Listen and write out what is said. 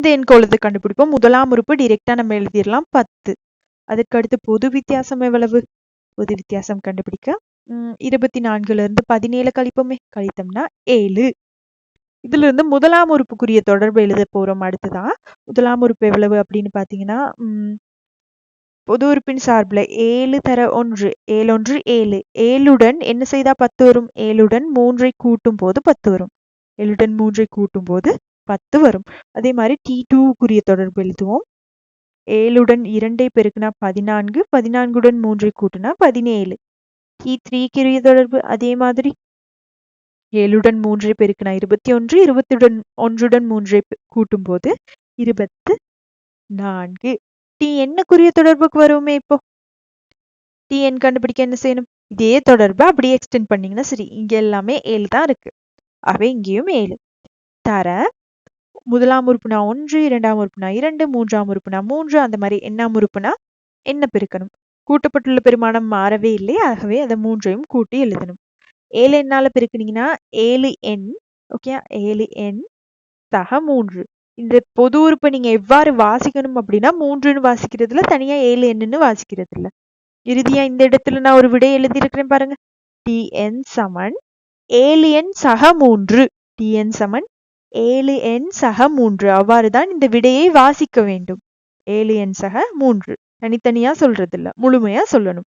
இந்த எண்கோளத்தை கண்டுபிடிப்போம். முதலாம் உறுப்பு டிரெக்டா நம்ம எழுதிடலாம். பத்து. அதுக்கு அடுத்து பொது வித்தியாசம் எவ்வளவு? பொது வித்தியாசம் கண்டுபிடிக்க. உம் இருபத்தி நான்குல இருந்து பதினேழு கழிப்போமே. கழித்தோம்னா ஏழு. இதுல இருந்து முதலாம் உறுப்புக்குரிய தொடர்பு எழுத போறோம். அடுத்ததான் முதலாம் உறுப்பு எவ்வளவு அப்படின்னு பாத்தீங்கன்னா உம் பொது உறுப்பின் சார்பில் ஏழு தர ஒன்று. ஏழொன்று ஏழு. ஏழுடன் என்ன செய்தா பத்து வரும்? ஏழுடன் மூன்றை கூட்டும் போது பத்து வரும். ஏழுடன் மூன்றை கூட்டும் போது பத்து வரும். அதே மாதிரி டி டூக்குரிய தொடர்பு எழுதுவோம். ஏழுடன் இரண்டை பெருக்குனா பதினான்கு பதினான்குடன் மூன்றை கூட்டினா பதினேழு. டி த்ரீக்குரிய தொடர்பு அதே மாதிரி ஏழுடன் மூன்றை பெருக்குனா இருபத்தி ஒன்று இருபத்துடன் ஒன்றுடன் மூன்றை கூட்டும் போது இருபத்து நான்கு. டி என்னக்குரிய தொடர்புக்கு வருமே இப்போ. டி என் கண்டுபிடிக்க என்ன செய்யணும்? இதே தொடர்பை அப்படியே எக்ஸ்டெண்ட் பண்ணீங்கன்னா சரி இங்க எல்லாமே ஏழு தான் இருக்கு. அவ இங்கேயும் ஏழு. தர முதலாம் உறுப்புனா ஒன்று இரண்டாம் உறுப்புனா இரண்டு மூன்றாம் உறுப்புனா மூன்று அந்த மாதிரி எண்ணாம் உறுப்புனா என்ன பெருக்கணும். கூட்டப்பட்டுள்ள பெருமானம் மாறவே இல்லை. ஆகவே அதை மூன்றையும் கூட்டி எழுதணும். ஏழு எண்ணால பெருக்குனீங்கன்னா ஏழு எண் ஓகே ஏழு எண் சக மூன்று. இந்த பொது உறுப்பை நீங்க எவ்வாறு வாசிக்கணும் அப்படின்னா மூன்றுன்னு வாசிக்கிறதுல தனியா ஏழு எண்ணுன்னு வாசிக்கிறது இல்லை இறுதியா இந்த இடத்துல நான் ஒரு விடை எழுதியிருக்கிறேன் பாருங்க. டிஎன் சமன் ஏழு எண் சக மூன்று. டிஎன் சமன் ஏழு எண் சக மூன்று. அவ்வாறுதான் இந்த விடையை வாசிக்க வேண்டும். ஏழு எண் சக மூன்று. தனித்தனியா சொல்றது இல்ல முழுமையா சொல்லணும்.